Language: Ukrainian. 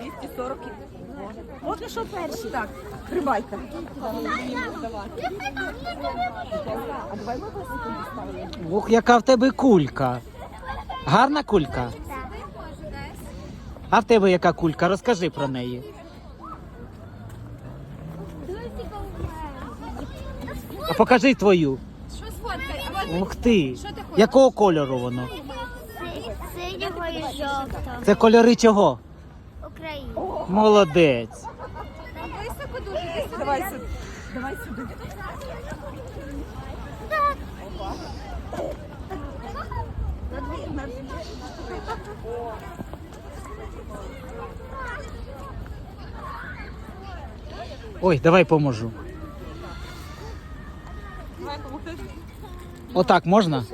240. Поки що перші. Так, тримайте. А давай ми висипемо. Ух, яка в тебе кулька. Гарна кулька? А в тебе яка кулька? Розкажи про неї. А покажи твою. Що Ух ти. Якого кольору воно? Синього і жовтого. Це кольори чого? Україна. Молодець. високо дуже. Давай сюди. Давай сюди. Ой, давай поможу. Давай. Отак можна?